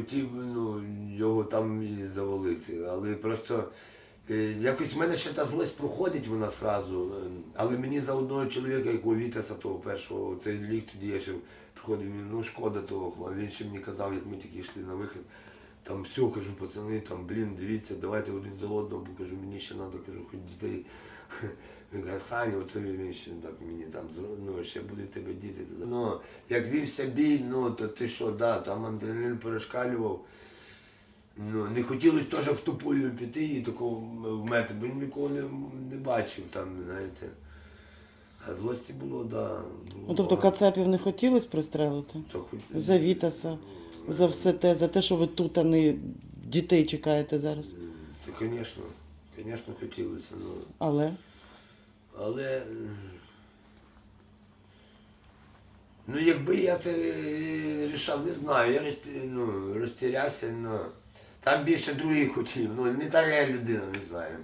хотів ну, його там і завалити. Але просто е, якось в мене ще та злость проходить вона сразу. Але мені за одного чоловіка, якого Вітаса того першого, цей лік тоді я ще приходив, ну шкода того, він ще мені казав, як ми тільки йшли на вихід. Там все, кажу, пацани, там, блін, дивіться, давайте один за одного, бо кажу, мені ще треба, кажу, хоч дітей. Він каже, Саня, от він ще так мені там ну, ще будуть тебе діти. Ну, як вівся бій, ну то ти що, да, там адреналін перешкалював. Ну, не хотілося теж в ту пулю піти і такого вмерти, бо нікого не, не бачив там, знаєте. А злості було, да. Було Ну, тобто. Кацапів не хотілося пристрелити? То хоч- За все те, за те, що ви тут, а не дітей чекаєте зараз. Звісно, звісно, хотілося. Ну, Але але. м, Ну, якби я це е, рішав, не знаю, я розті- ну, розтірявся, ну, там більше другий хотів, ну, не та я людина, не знаю.